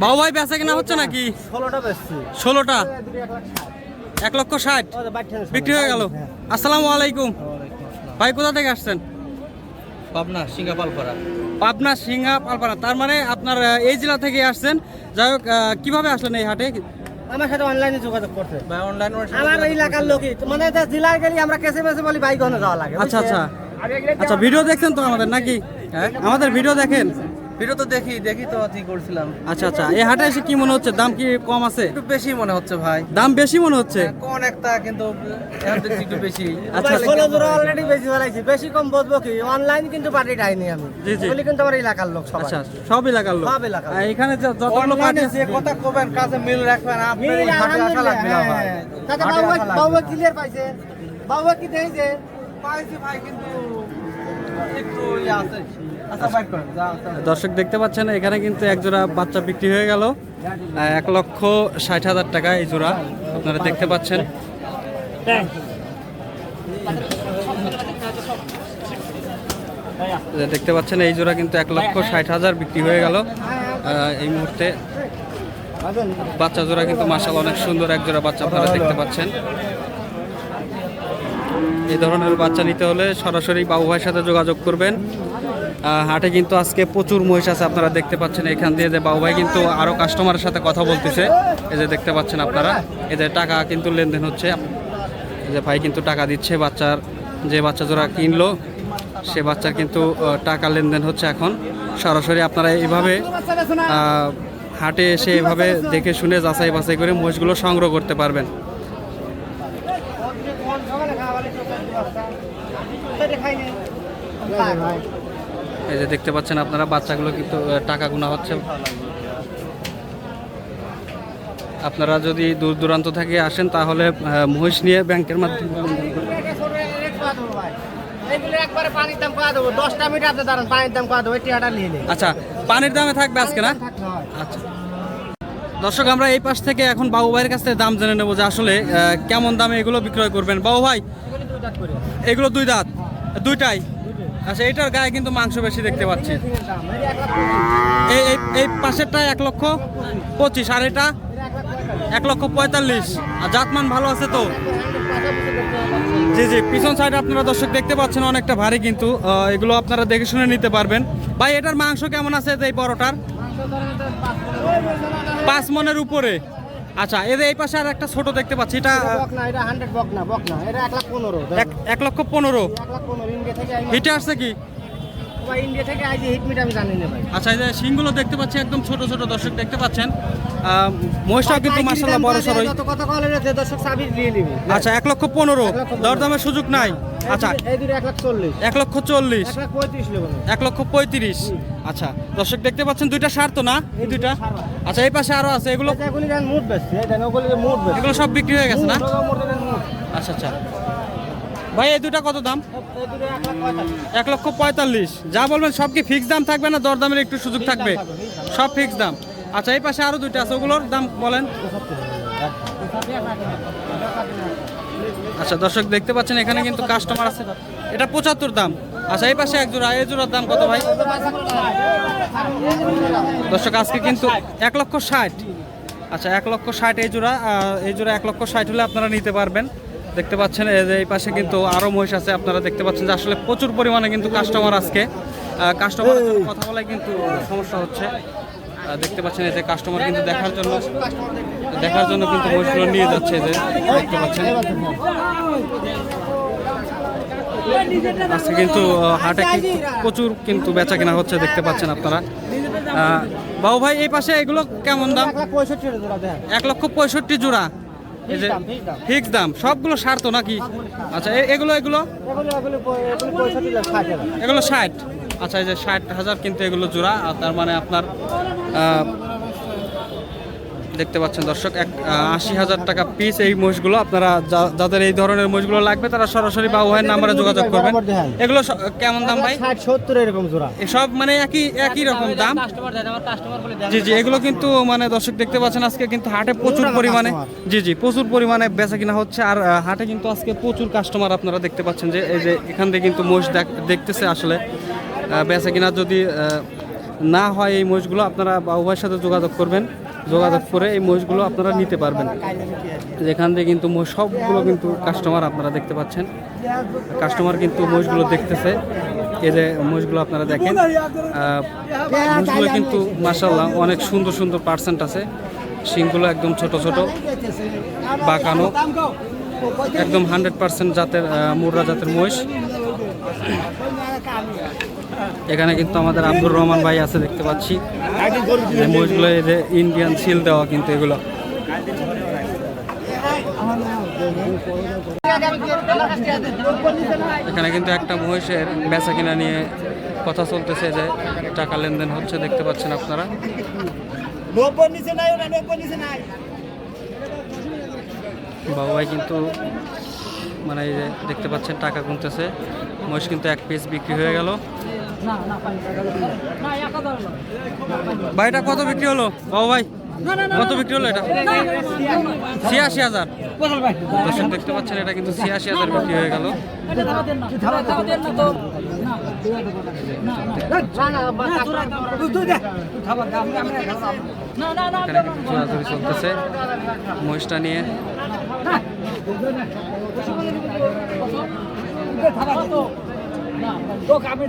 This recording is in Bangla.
বাবু ভাই বেচা কিনা হচ্ছে নাকি? ষোলোটা ষোলোটা? এক লক্ষ ষাট? বিক্রি হয়ে গেল। আসসালামু আলাইকুম। ভাই কোথা থেকে আসছেন? পাবনা সিঙ্গাপাল পাড়া পাবনা সিংহা পালপাড়া। তার মানে আপনার এই জেলা থেকে আসছেন। যাই হোক কীভাবে আসলেন এই হাটে? আমার সাথে অনলাইনে যোগাযোগ করতে ভাই অনলাইন আমার এলাকার লোকই। মানে জেলায় গেলে আমরা কেসে বেসে বলি বাইক যাওয়া লাগে আচ্ছা আচ্ছা। আচ্ছা ভিডিও দেখছেন তো আমাদের নাকি? হ্যাঁ? আমাদের ভিডিও দেখেন। ভিডিও তো দেখি দেখি তো ঠিক করছিলাম। আচ্ছা আচ্ছা। এই হাটে এসে কি মনে হচ্ছে? দাম কি কম আছে? একটু বেশি মনে হচ্ছে ভাই। দাম বেশি মনে হচ্ছে? কোন একটা কিন্তু একটু বেশি। আচ্ছা, ষোলো জোড়া অলরেডি বেশি ফেলাইছি। বেশি কম বলব কি? অনলাইন কিন্তু পার্টি ডাইনি আমি। জি, জি। বলি কিন্তু আমার এলাকার লোক সবাই। আচ্ছা সব এলাকার লোক। সব এলাকার এখানে যে যতগুলো পার্টি অনলাইনে যে কথা কবেন কাজে মিল রাখবেন আপনি হাটে আসা লাগবে না ভাই। হ্যাঁ। তাতে হাটে বাবু বাবু ক্লিয়ার পাইছে। বাবু কি দেখছে? পাইছি ভাই কিন্তু একটু ইয়ে আছে। আচ্ছা। দর্শক দেখতে পাচ্ছেন, এখানে কিন্তু এক জোড়া বাচ্চা বিক্রি হয়ে গেল। এক লক্ষ ষাট হাজার টাকা এই জোড়া, আপনারা দেখতে পাচ্ছেন। দেখতে পাচ্ছেন, এই জোড়া কিন্তু এক লক্ষ ষাট হাজার বিক্রি হয়ে গেল। এই মুহূর্তে বাচ্চা জোড়া কিন্তু মাসাল অনেক সুন্দর এক জোড়া বাচ্চা আপনারা দেখতে পাচ্ছেন। এই ধরনের বাচ্চা নিতে হলে সরাসরি বাবু ভাইয়ের সাথে যোগাযোগ করবেন। হাটে কিন্তু আজকে প্রচুর মহিষ আছে, আপনারা দেখতে পাচ্ছেন এখান দিয়ে যে বাবু ভাই কিন্তু আরও কাস্টমারের সাথে কথা বলতেছে। এই যে দেখতে পাচ্ছেন আপনারা যে টাকা কিন্তু লেনদেন হচ্ছে। যে ভাই কিন্তু টাকা দিচ্ছে বাচ্চার, যে বাচ্চা জোড়া কিনলো, সে বাচ্চার কিন্তু টাকা লেনদেন হচ্ছে এখন। সরাসরি আপনারা এইভাবে হাটে এসে এভাবে দেখে শুনে যাচাই বাছাই করে মহিষগুলো সংগ্রহ করতে পারবেন। এই যে দেখতে পাচ্ছেন আপনারা, বাচ্চাগুলো কিন্তু টাকা গুণা হচ্ছে। আপনারা যদি দূর দূরান্ত থেকে আসেন, তাহলে মহিষ নিয়ে ব্যাংকের মাধ্যমে আচ্ছা পানির দামে থাকবে আজকে, না? আচ্ছা। দর্শক, আমরা এই পাশ থেকে এখন বাবু ভাইয়ের কাছ থেকে দাম জেনে নেব যে আসলে কেমন দামে এগুলো বিক্রয় করবেন। বাবু ভাই এগুলো দুই দাঁত। দুইটাই। আচ্ছা এটার গায়ে কিন্তু মাংস বেশি দেখতে পাচ্ছি। এই এই এই পাশেরটা এক লক্ষ পঁচিশ আর এটা এক লক্ষ পঁয়তাল্লিশ। আর জাতমান ভালো আছে তো? জি জি পিছন সাইড আপনারা দর্শক দেখতে পাচ্ছেন অনেকটা ভারী কিন্তু এগুলো আপনারা দেখে শুনে নিতে পারবেন। ভাই এটার মাংস কেমন আছে এই বড়টার পাঁচ মনের উপরে। আচ্ছা এদের এই পাশে আর একটা ছোট দেখতে পাচ্ছি এটা বক না এটা হান্ড্রেড বক না বক না এটা এক লাখ পনেরো এক লক্ষ পনেরো। এক লাখ পনেরো ইন্ডিয়া থেকে এটা হিটে আসছে কি? ভাই ইন্ডিয়া থেকে আইজি হিট মিট আমি জানি না ভাই। আচ্ছা এই যে শিংগুলো দেখতে পাচ্ছি একদম ছোট ছোট দর্শক দেখতে পাচ্ছেন। মহিষটাও কিন্তু মাসাল্লাহ বড় সড়ই যত কথা কলে যে দর্শক সাবির দিয়ে নিবি। আচ্ছা এক লক্ষ পনেরো। এক লক্ষ পনেরো। দরদামের সুযোগ নাই। আচ্ছা। এই দুটো এক লাখ চল্লিশ। এক লক্ষ চল্লিশ। এক লাখ পঁয়ত্রিশ নেব না। এক লক্ষ পঁয়ত্রিশ। আচ্ছা দর্শক দেখতে পাচ্ছেন দুইটা সার তো না? এই দুইটা? আচ্ছা এই পাশে আরও আছে এগুলো? এটা এগুলি মুড বেশি। এই ওগুলি মুড বেশি। এগুলো সব বিক্রি হয়ে গেছে না। আচ্ছা আচ্ছা। ভাই এই দুটা কত দাম? এক লক্ষ পঁয়তাল্লিশ। যা বলবেন সব কি ফিক্স দাম থাকবে না দরদামের একটু সুযোগ থাকবে? সব ফিক্স দাম। আচ্ছা এই পাশে আরও দুইটা আছে ওগুলোর দাম বলেন। আচ্ছা দর্শক দেখতে পাচ্ছেন এখানে কিন্তু কাস্টমার আছে। এটা পঁচাত্তর দাম। আচ্ছা এই পাশে এক জোড়া এই জোড়ার দাম কত ভাই? দর্শক আজকে কিন্তু এক লক্ষ ষাট। আচ্ছা এক লক্ষ ষাট এই জোড়া এই জোড়া এক লক্ষ ষাট হলে আপনারা নিতে পারবেন। দেখতে পাচ্ছেন এই যে এই পাশে কিন্তু আরও মহিষ আছে আপনারা দেখতে পাচ্ছেন যে আসলে প্রচুর পরিমাণে কিন্তু কাস্টমার আজকে। কাস্টমার কথা বলায় কিন্তু সমস্যা হচ্ছে। দেখতে পাচ্ছেন এই যে কাস্টমার কিন্তু দেখার জন্য দেখার জন্য কিন্তু মহিষগুলো নিয়ে যাচ্ছে যে দেখতে পাচ্ছেন। আজকে কিন্তু হাটে কিন্তু প্রচুর কিন্তু বেচা কেনা হচ্ছে দেখতে পাচ্ছেন আপনারা। বাবু ভাই এই পাশে এগুলো কেমন দাম? এক লক্ষ পঁয়ষট্টি জোড়া। ফিক্স দাম সবগুলো সার তো নাকি? আচ্ছা এগুলো এগুলো? এগুলি ষাট আচ্ছা এই যে ষাট হাজার কিন্তু এগুলো জোড়া আর তার মানে আপনার দেখতে পাচ্ছেন দর্শক এক আশি হাজার টাকা পিস এই মহিষগুলো আপনারা যাদের এই ধরনের মহিষগুলো লাগবে তারা সরাসরি বা ভাইয়ের নাম্বারে যোগাযোগ করবেন। এগুলো স- কেমন দাম ভাই? ষাট সত্তর এরকম জোড়া। সব মানে একই একই রকম দাম? জি জি এগুলো কিন্তু মানে দর্শক দেখতে পাচ্ছেন আজকে কিন্তু হাটে প্রচুর পরিমাণে জি জি প্রচুর পরিমাণে বেচা কিনা হচ্ছে আর হাটে কিন্তু আজকে প্রচুর কাস্টমার আপনারা দেখতে পাচ্ছেন যে এই যে এখান থেকে কিন্তু মহিষ দেখ- দেখতেছে আসলে। বেচা কিনা যদি না হয় এই মহিষগুলো আপনারা বাবু ভাইয়ের সাথে যোগাযোগ করবেন। যোগাযোগ করে এই মহিষগুলো আপনারা নিতে পারবেন। যেখান থেকে কিন্তু সবগুলো কিন্তু কাস্টমার আপনারা দেখতে পাচ্ছেন। কাস্টমার কিন্তু মহিষগুলো দেখতেছে। এই যে মহিষগুলো আপনারা দেখেন মহিষগুলো কিন্তু মাসাল্লাহ অনেক সুন্দর সুন্দর পার্সেন্ট আছে। শিংগুলো একদম ছোট ছোট, বাঁকানো, একদম হান্ড্রেড পার্সেন্ট জাতের মুর্রা জাতের মহিষ। এখানে কিন্তু আমাদের আব্দুর রহমান ভাই আছে দেখতে পাচ্ছি। মহিষগুলো এই যে ইন্ডিয়ান সিল দেওয়া কিন্তু এগুলো। এখানে কিন্তু একটা মহিষের বেচা কিনা নিয়ে কথা চলতেছে যে টাকা লেনদেন হচ্ছে দেখতে পাচ্ছেন আপনারা। বাবু ভাই কিন্তু মানে এই যে দেখতে পাচ্ছেন টাকা গুনতেছে। মহিষ কিন্তু এক পিস বিক্রি হয়ে গেল ভাই এটা কত বিক্রি হলো বাবু ভাই কত বিক্রি হলো এটা ছিয়াশি হাজার দর্শক দেখতে পাচ্ছেন এটা কিন্তু ছিয়াশি হাজার বিক্রি হয়ে গেল চলতেছে মহিষটা নিয়ে থাকবে থাকা তো আমি